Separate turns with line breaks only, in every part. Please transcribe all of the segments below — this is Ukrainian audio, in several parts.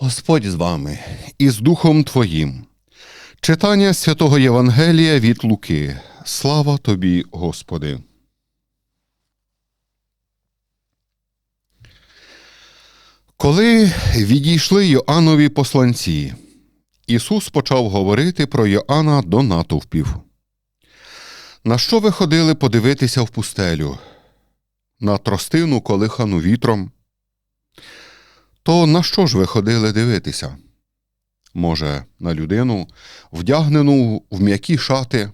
Господь з вами і з Духом Твоїм. Читання святого Євангелія від Луки. Слава тобі, Господи. Коли відійшли Йоаннові посланці, Ісус почав говорити про Йоанна до натовпів. На що ви ходили подивитися в пустелю? На тростину, колихану вітром? То на що ж ви ходили дивитися? Може, на людину, вдягнену в м'які шати?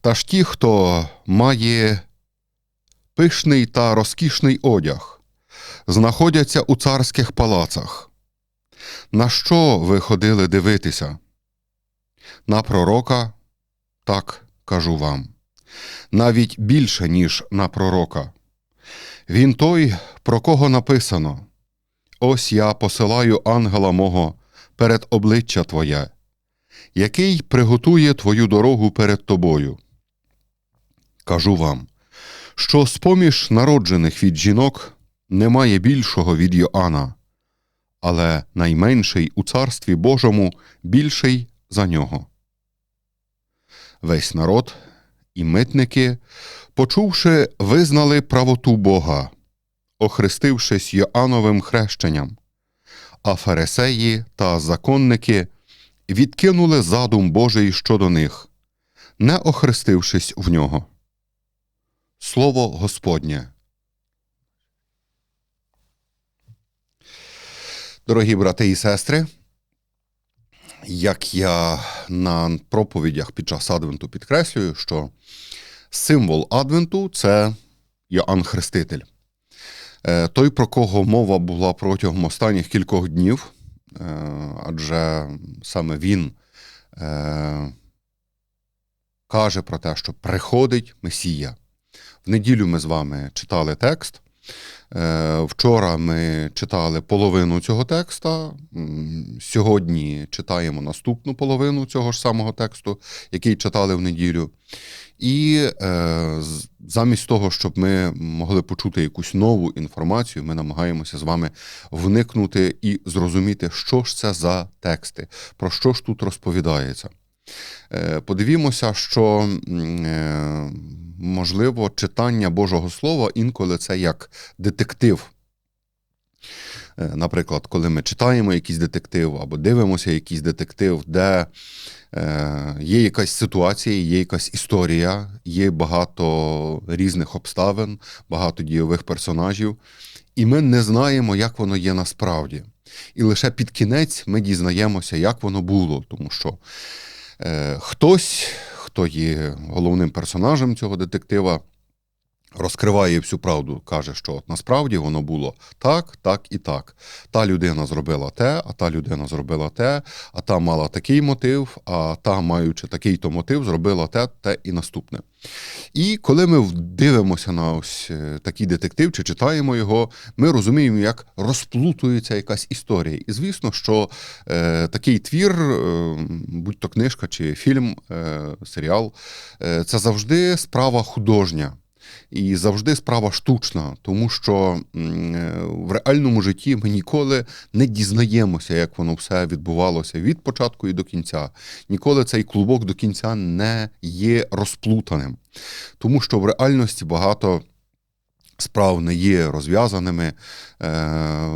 Та ж ті, хто має пишний та розкішний одяг, знаходяться у царських палацах. На що ви ходили дивитися? На пророка? Так кажу вам. Навіть більше, ніж на пророка. Він той, про кого написано. Ось я посилаю ангела мого перед обличчя Твоє, який приготує Твою дорогу перед Тобою. Кажу вам, що з поміж народжених від жінок немає більшого від Йоанна, але найменший у Царстві Божому більший за нього. Весь народ і митники, почувши, визнали правоту Бога охрестившись Йоанновим хрещенням, а фарисеї та законники відкинули задум Божий щодо них, не охрестившись в нього. Слово Господнє. Дорогі брати і сестри, як я на проповідях під час Адвенту підкреслюю, що символ Адвенту це Йоанн Хреститель. Е, той, про кого мова була протягом останніх кількох днів, е, адже саме він е, каже про те, що приходить Месія. В неділю ми з вами читали текст. Вчора ми читали половину цього текста. Сьогодні читаємо наступну половину цього ж самого тексту, який читали в неділю. І е, замість того, щоб ми могли почути якусь нову інформацію, ми намагаємося з вами вникнути і зрозуміти, що ж це за тексти, про що ж тут розповідається. Е, Подивімося, що е, можливо читання Божого Слова інколи це як детектив. Е, наприклад, коли ми читаємо якийсь детектив або дивимося якийсь детектив, де є якась ситуація, є якась історія, є багато різних обставин, багато дійових персонажів, і ми не знаємо, як воно є насправді. І лише під кінець ми дізнаємося, як воно було, тому що хтось, хто є головним персонажем цього детектива, Розкриває всю правду, каже, що насправді воно було так, так і так. Та людина зробила те, а та людина зробила те, а та мала такий мотив, а та, маючи такий-то мотив, зробила те, те і наступне. І коли ми дивимося на ось е, такий детектив чи читаємо його, ми розуміємо, як розплутується якась історія. І звісно, що е, такий твір, е, будь-то книжка чи фільм, е, серіал, е, це завжди справа художня. І завжди справа штучна, тому що в реальному житті ми ніколи не дізнаємося, як воно все відбувалося від початку і до кінця. Ніколи цей клубок до кінця не є розплутаним, тому що в реальності багато. Справ не є розв'язаними, е,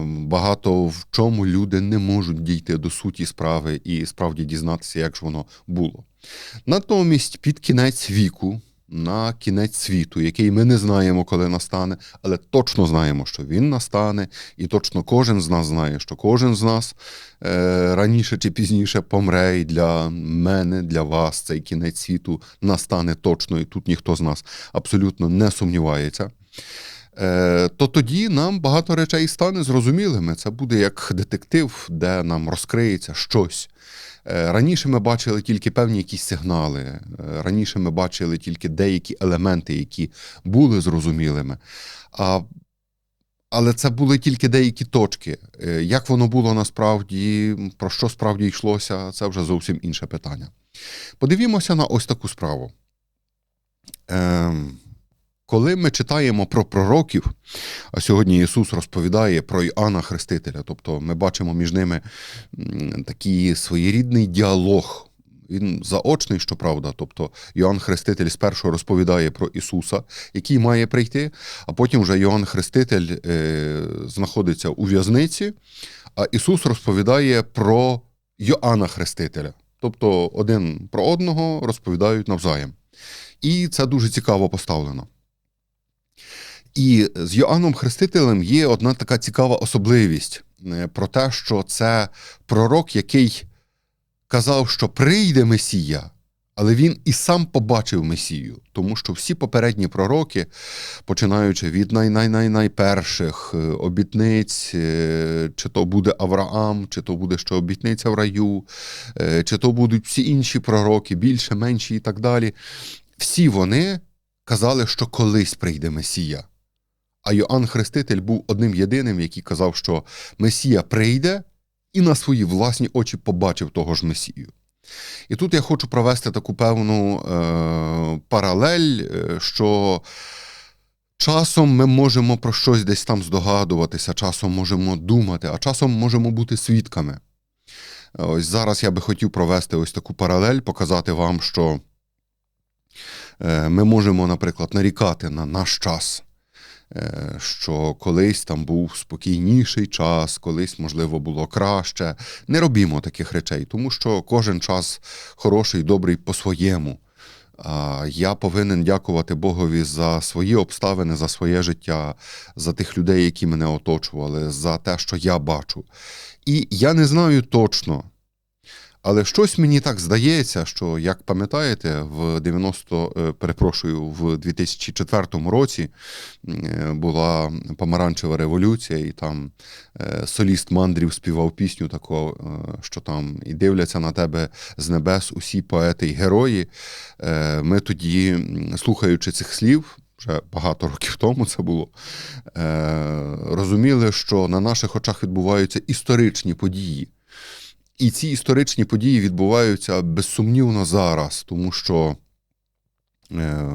багато в чому люди не можуть дійти до суті справи і справді дізнатися, як ж воно було. Натомість, під кінець віку, на кінець світу, який ми не знаємо, коли настане, але точно знаємо, що він настане, і точно кожен з нас знає, що кожен з нас е, раніше чи пізніше помре, і для мене, для вас цей кінець світу настане точно, і тут ніхто з нас абсолютно не сумнівається. Е, то тоді нам багато речей стане зрозумілими. Це буде як детектив, де нам розкриється щось. Е, раніше ми бачили тільки певні якісь сигнали. Е, раніше ми бачили тільки деякі елементи, які були зрозумілими. А Але це були тільки деякі точки. Е, Як воно було насправді, про що справді йшлося, це вже зовсім інше питання. Подивімося на ось таку справу. Ем, коли ми читаємо про пророків, а сьогодні Ісус розповідає про Іоанна Хрестителя, тобто ми бачимо між ними такий своєрідний діалог. Він заочний, щоправда. Тобто Йоанн Хреститель спершу розповідає про Ісуса, який має прийти, а потім вже Йоанн Хреститель е, знаходиться у в'язниці, а Ісус розповідає про Йоанна Хрестителя. Тобто один про одного розповідають навзаєм. І це дуже цікаво поставлено. І з Йоанном Хрестителем є одна така цікава особливість е, про те, що це пророк, який казав, що прийде Месія, але він і сам побачив Месію, тому що всі попередні пророки, починаючи від най-най-най-найперших е, обітниць, е, чи то буде Авраам, чи то буде ще обітниця в раю, чи то будуть всі інші пророки, більше, менші і так далі. Всі вони казали, що колись прийде Месія. А Йоанн Хреститель був одним єдиним, який казав, що Месія прийде і на свої власні очі побачив того ж Месію. І тут я хочу провести таку певну е, паралель, е, що часом ми можемо про щось десь там здогадуватися, часом можемо думати, а часом можемо бути свідками. Ось зараз я би хотів провести ось таку паралель, показати вам, що ми можемо, наприклад, нарікати на наш час. Е, Що колись там був спокійніший час, колись, можливо, було краще. Не робімо таких речей, тому що кожен час хороший, добрий по-своєму. Я повинен дякувати Богові за свої обставини, за своє життя, за тих людей, які мене оточували, за те, що я бачу. І я не знаю точно, але щось мені так здається, що, як пам'ятаєте, в 90, е, перепрошую, в 2004 році е, була помаранчева революція, і там е, соліст мандрів співав пісню таку, що там і дивляться на тебе з небес усі поети й герої. Ми тоді, слухаючи цих слів. Вже багато років тому це було. Розуміли, що на наших очах відбуваються історичні події. І ці історичні події відбуваються безсумнівно зараз, тому що е,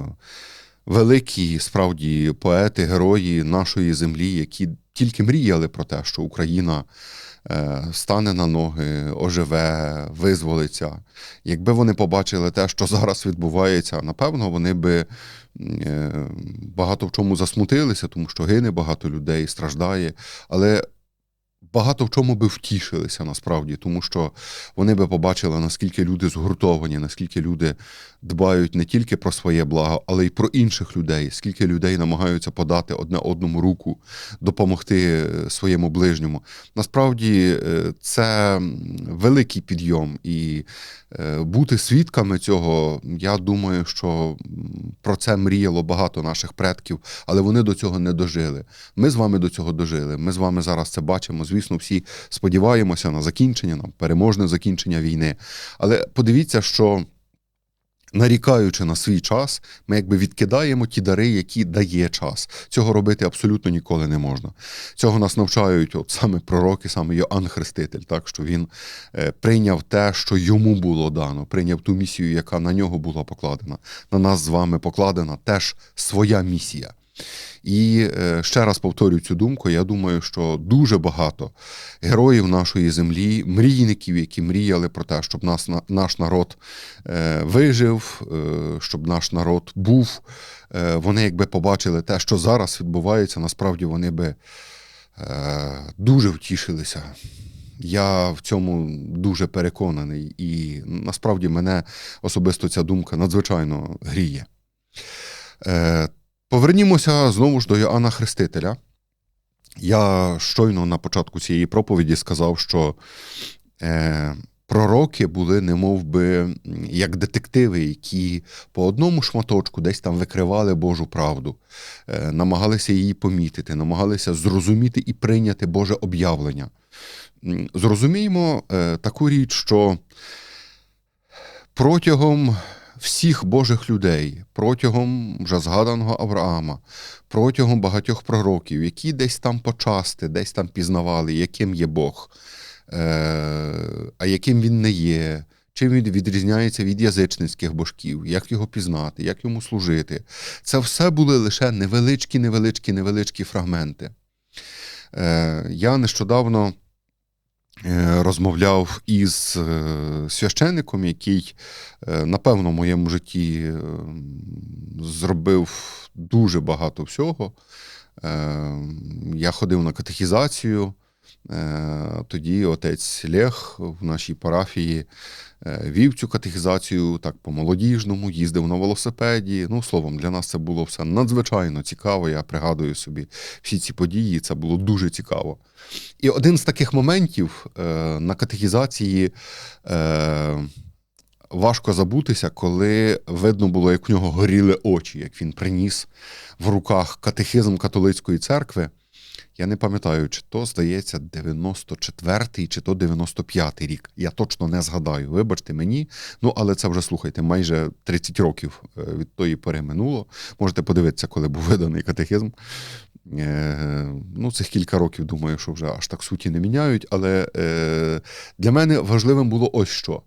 великі справді поети, герої нашої землі, які тільки мріяли про те, що Україна е, стане на ноги, оживе, визволиться. Якби вони побачили те, що зараз відбувається, напевно, вони би е, багато в чому засмутилися, тому що гине багато людей, страждає. Але багато в чому би втішилися насправді, тому що вони би побачили, наскільки люди згуртовані, наскільки люди дбають не тільки про своє благо, але й про інших людей, скільки людей намагаються подати одне одному руку, допомогти е, своєму ближньому. Насправді е, це великий підйом, і е, бути свідками цього, я думаю, що про це мріяло багато наших предків, але вони до цього не дожили. Ми з вами до цього дожили. Ми з вами зараз це бачимо. Звісно, всі сподіваємося на закінчення, на переможне закінчення війни. Але подивіться, що. Нарікаючи на свій час, ми якби відкидаємо ті дари, які дає час. Цього робити абсолютно ніколи не можна. Цього нас навчають от саме пророки, саме Йоанн Хреститель, так що він е, прийняв те, що йому було дано, прийняв ту місію, яка на нього була покладена. На нас з вами покладена теж своя місія. І е, ще раз повторюю цю думку. Я думаю, що дуже багато героїв нашої землі, мрійників, які мріяли про те, щоб нас, наш народ е, вижив, е, щоб наш народ був. Вони, якби побачили те, що зараз відбувається, насправді вони би дуже втішилися. Я в цьому дуже переконаний, і насправді мене особисто ця думка надзвичайно гріє. Повернімося знову ж до Йоанна Хрестителя. Я щойно на початку цієї проповіді сказав, що е, пророки були немов би, як детективи, які по одному шматочку десь там викривали Божу правду, е, намагалися її помітити, намагалися зрозуміти і прийняти Боже об'явлення. Зрозуміємо е, таку річ, що протягом всіх Божих людей протягом вже згаданого Авраама, протягом багатьох пророків, які десь там почасти, десь там пізнавали, яким є Бог, е, а яким він не є, чим він відрізняється від язичницьких божків, як його пізнати, як йому служити. Це все були лише невеличкі, невеличкі, невеличкі фрагменти. Е, Я нещодавно розмовляв із е, священником, який, е, напевно, в моєму житті е, зробив дуже багато всього. Е, Я ходив на катехізацію. Е, Тоді отець Лех в нашій парафії е, вів цю катехізацію так по-молодіжному, їздив на велосипеді. Ну, словом, для нас це було все надзвичайно цікаво. Я пригадую собі всі ці події, це було дуже цікаво. І один з таких моментів е, на катехізації важко забутися, коли видно було, як в нього горіли очі, як він приніс в руках катехизм католицької церкви. Я не пам'ятаю, чи то, здається, 94-й, чи то 95-й рік. Я точно не згадаю. Вибачте мені. Ну, але це вже слухайте, майже 30 років е, від тої пори минуло. Можете подивитися, коли був виданий катехизм. Е, Ну, цих кілька років, думаю, що вже аж так суті не міняють. Але е, для мене важливим було ось що.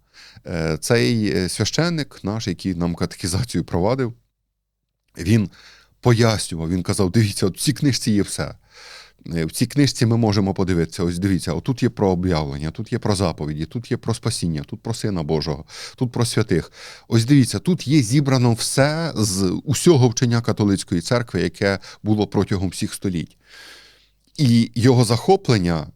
Цей священник наш, який нам катехізацію провадив, він пояснював, він казав: дивіться, от в цій книжці є все. Е, В цій книжці ми можемо подивитися. Ось дивіться, отут є про об'явлення, тут є про заповіді, тут є про спасіння, тут про Сина Божого, тут про святих. Ось дивіться, тут є зібрано все з усього вчення католицької церкви, яке було протягом всіх століть. І його захоплення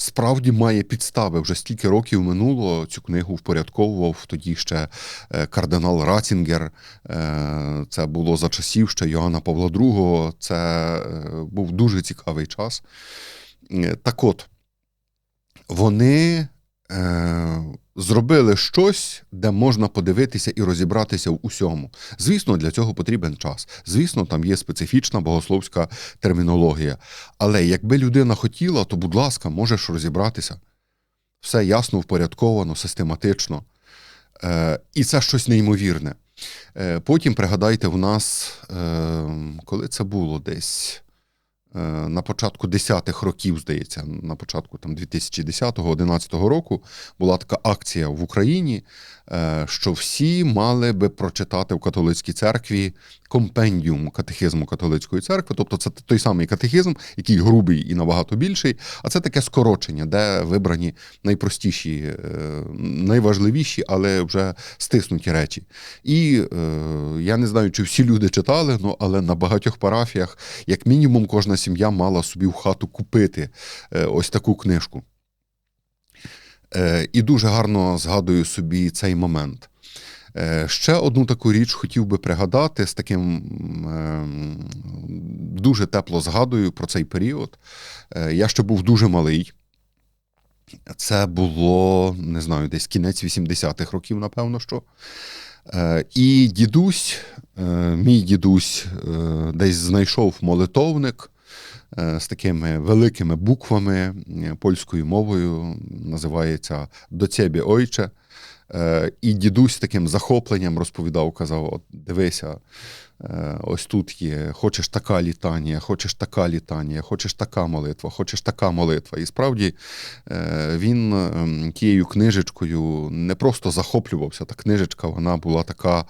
справді має підстави. Вже стільки років минуло цю книгу впорядковував тоді ще е, кардинал Рацінгер. Е, Це було за часів ще Йоанна Павла II. Це е, був дуже цікавий час. Так от, вони е, зробили щось, де можна подивитися і розібратися в усьому. Звісно, для цього потрібен час. Звісно, там є специфічна богословська термінологія. Але якби людина хотіла, то, будь ласка, можеш розібратися. Все ясно, впорядковано, систематично. Е, і це щось неймовірне. Е, потім пригадайте, в нас, е, коли це було десь на початку 10-х років, здається, на початку там 2010-2011 року була така акція в Україні, е, що всі мали би прочитати в католицькій церкві компендіум катехизму католицької церкви. Тобто це той самий катехизм, який грубий і набагато більший, а це таке скорочення, де вибрані найпростіші, е, найважливіші, але вже стиснуті речі. І е, я не знаю, чи всі люди читали, ну, але на багатьох парафіях, як мінімум, кожна сім'я мала собі в хату купити е, ось таку книжку. Е, І дуже гарно згадую собі цей момент. Е, Ще одну таку річ хотів би пригадати з таким ем, дуже тепло згадую про цей період. Я ще був дуже малий. Це було, не знаю, десь кінець 80-х років, напевно, що. І дідусь, мій дідусь, десь знайшов молитовник з такими великими буквами е, польською мовою, називається До цебі ойче. Е, І дідусь таким захопленням розповідав, казав: От дивися, е, ось тут є, хочеш така літанія, хочеш така літанія, хочеш така молитва, хочеш така молитва. І справді е, він ем, тією книжечкою не просто захоплювався, та книжечка вона була така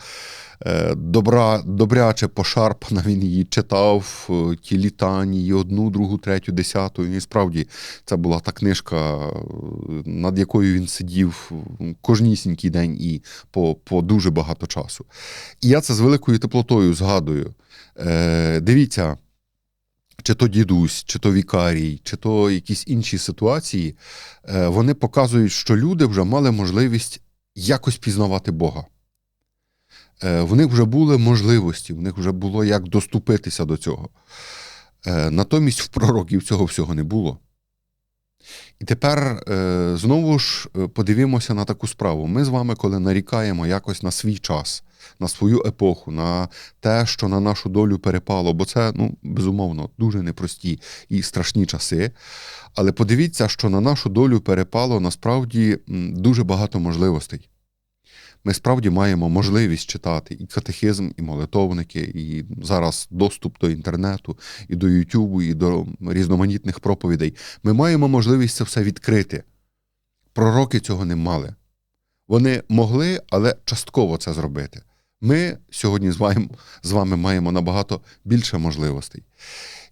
е, добра, добряче пошарпана, він її читав, е, ті літанії, одну, другу, третю, десяту. І справді це була та книжка, е, над якою він сидів кожнісінький день і по, по дуже багато часу. І я це з великою теплотою згадую. Е, дивіться, чи то дідусь, чи то вікарій, чи то якісь інші ситуації, е, вони показують, що люди вже мали можливість якось пізнавати Бога. Е, в них вже були можливості, в них вже було як доступитися до цього. Е, натомість в пророків цього всього не було. І тепер е, знову ж е, подивимося на таку справу. Ми з вами, коли нарікаємо якось на свій час, на свою епоху, на те, що на нашу долю перепало, бо це, ну, безумовно, дуже непрості і страшні часи. Але подивіться, що на нашу долю перепало насправді дуже багато можливостей. ми справді маємо можливість читати і катехизм, і молитовники, і зараз доступ до інтернету, і до Ютубу, і до різноманітних проповідей. Ми маємо можливість це все відкрити. Пророки цього не мали. Вони могли, але частково це зробити. Ми сьогодні з вами, маємо набагато більше можливостей.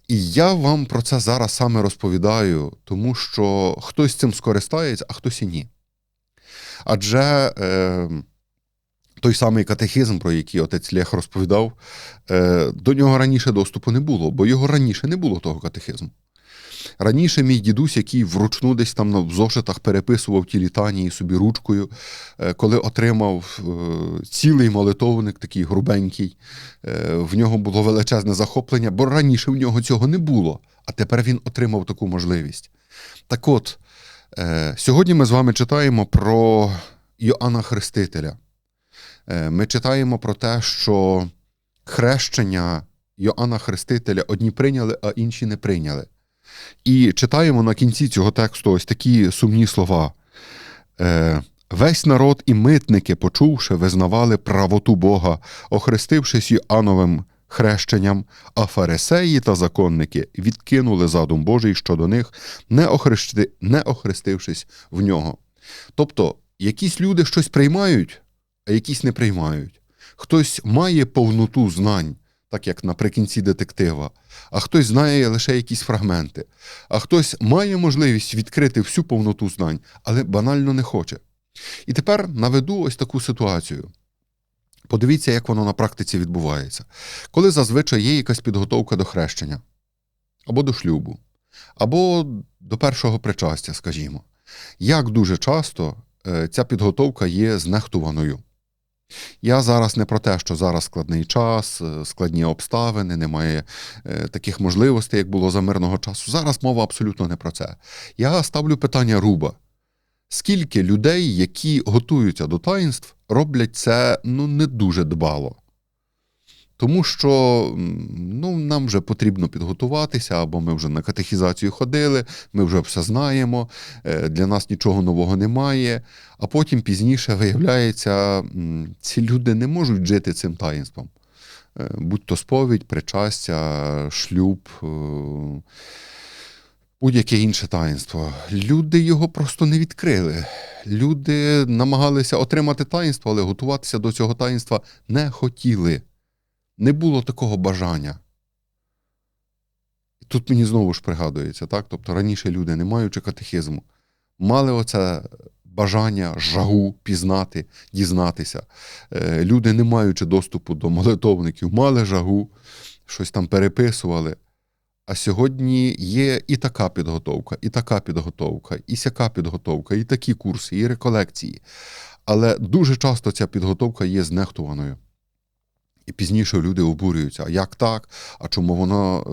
І я вам про це зараз саме розповідаю, тому що хтось цим скористається, а хтось і ні. Адже е, той самий катехізм, про який отець Лех розповідав, е, до нього раніше доступу не було, бо його раніше не було того катехизму. Раніше мій дідусь, який вручну десь там в зошитах переписував ті літанії собі ручкою, е, коли отримав е, цілий молитовник, такий грубенький, е, в нього було величезне захоплення, бо раніше в нього цього не було, а тепер він отримав таку можливість. Так от, сьогодні ми з вами читаємо про Йоанна Хрестителя. Ми читаємо про те, що хрещення Йоанна Хрестителя одні прийняли, а інші не прийняли. І читаємо на кінці цього тексту ось такі сумні слова. Е, Весь народ і митники, почувши, визнавали правоту Бога, охрестившись Іоанновим хрещенням, а фарисеї та законники відкинули задум Божий щодо них, не, охрести, не охрестившись в нього. Тобто, якісь люди щось приймають, а якісь не приймають. Хтось має повноту знань, так як наприкінці детектива, а хтось знає лише якісь фрагменти, а хтось має можливість відкрити всю повноту знань, але банально не хоче. І тепер наведу ось таку ситуацію. Подивіться, як воно на практиці відбувається. Коли зазвичай є якась підготовка до хрещення, або до шлюбу, або до першого причастя, скажімо, як дуже часто е, ця підготовка є знехтуваною. Я зараз не про те, що зараз складний час, е, складні обставини, немає е, таких можливостей, як було за мирного часу. Зараз мова абсолютно не про це. Я ставлю питання руба. Скільки людей, які готуються до таїнств, роблять це ну, не дуже дбало? Тому що ну, нам вже потрібно підготуватися, або ми вже на катехізацію ходили, ми вже все знаємо, е, для нас нічого нового немає. А потім пізніше виявляється, ці люди не можуть жити цим таїнством. Е, будь то сповідь, причастя, шлюб, е, будь-яке інше таїнство. Люди його просто не відкрили. Люди намагалися отримати таїнство, але готуватися до цього таїнства не хотіли не було такого бажання. Тут мені знову ж пригадується, так? Тобто раніше люди, не маючи катехизму, мали оце бажання, жагу пізнати, дізнатися. Е, люди, не маючи доступу до молитовників, мали жагу, щось там переписували. А сьогодні є і така підготовка, і така підготовка, і сяка підготовка, і такі курси, і реколекції. Але дуже часто ця підготовка є знехтуваною. І пізніше люди обурюються, а як так? А чому воно е,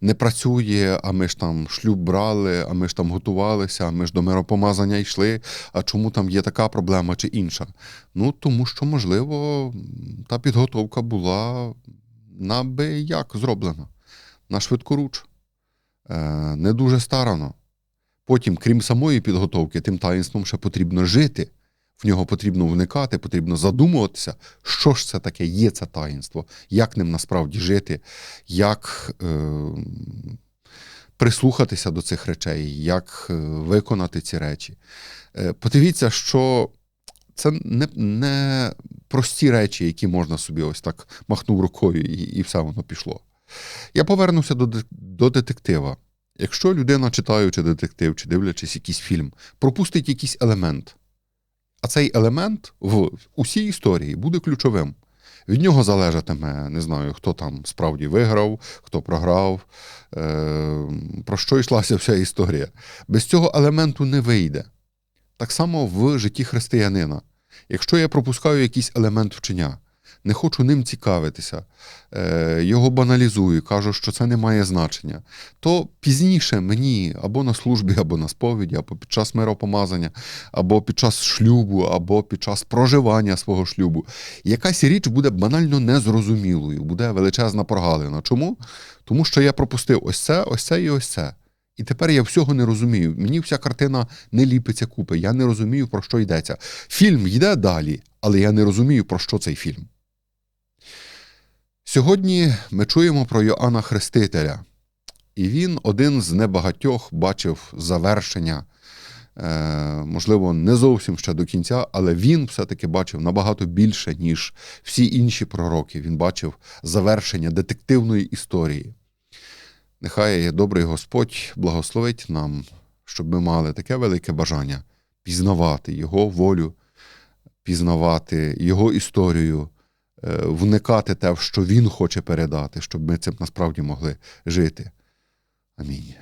не працює? А ми ж там шлюб брали, а ми ж там готувалися, а ми ж до миропомазання йшли. А чому там є така проблема чи інша? Ну тому що, можливо, та підготовка була на би як зроблена, на швидкоруч, е, не дуже старано. Потім, крім самої підготовки, тим таїнством ще потрібно жити в нього потрібно вникати, потрібно задумуватися, що ж це таке є це таїнство, як ним насправді жити, як е, прислухатися до цих речей, як е, виконати ці речі. Е, Подивіться, що це не не прості речі, які можна собі ось так махнув рукою, і, і все воно пішло. Я повернуся до, до детектива. Якщо людина, читаючи детектив чи дивлячись якийсь фільм, пропустить якийсь елемент. А цей елемент в усій історії буде ключовим. Від нього залежатиме, не знаю, хто там справді виграв, хто програв, е, про що йшлася вся історія. Без цього елементу не вийде. Так само в житті християнина. Якщо я пропускаю якийсь елемент вчення, не хочу ним цікавитися, е, його баналізую, кажу, що це не має значення, то пізніше мені або на службі, або на сповіді, або під час миропомазання, або під час шлюбу, або під час проживання свого шлюбу, якась річ буде банально незрозумілою, буде величезна прогалина. Чому? Тому що я пропустив ось це, ось це і ось це. І тепер я всього не розумію. Мені вся картина не ліпиться купи. Я не розумію, про що йдеться. Фільм йде далі, але я не розумію, про що цей фільм. Сьогодні ми чуємо про Йоанна Хрестителя, і він один з небагатьох бачив завершення, е, можливо, не зовсім ще до кінця, але він все-таки бачив набагато більше, ніж всі інші пророки. Він бачив завершення детективної історії. Нехай добрий Господь благословить нам, щоб ми мали таке велике бажання пізнавати Його волю, пізнавати Його історію, вникати те, що Він хоче передати, щоб ми цим насправді могли жити. Амінь.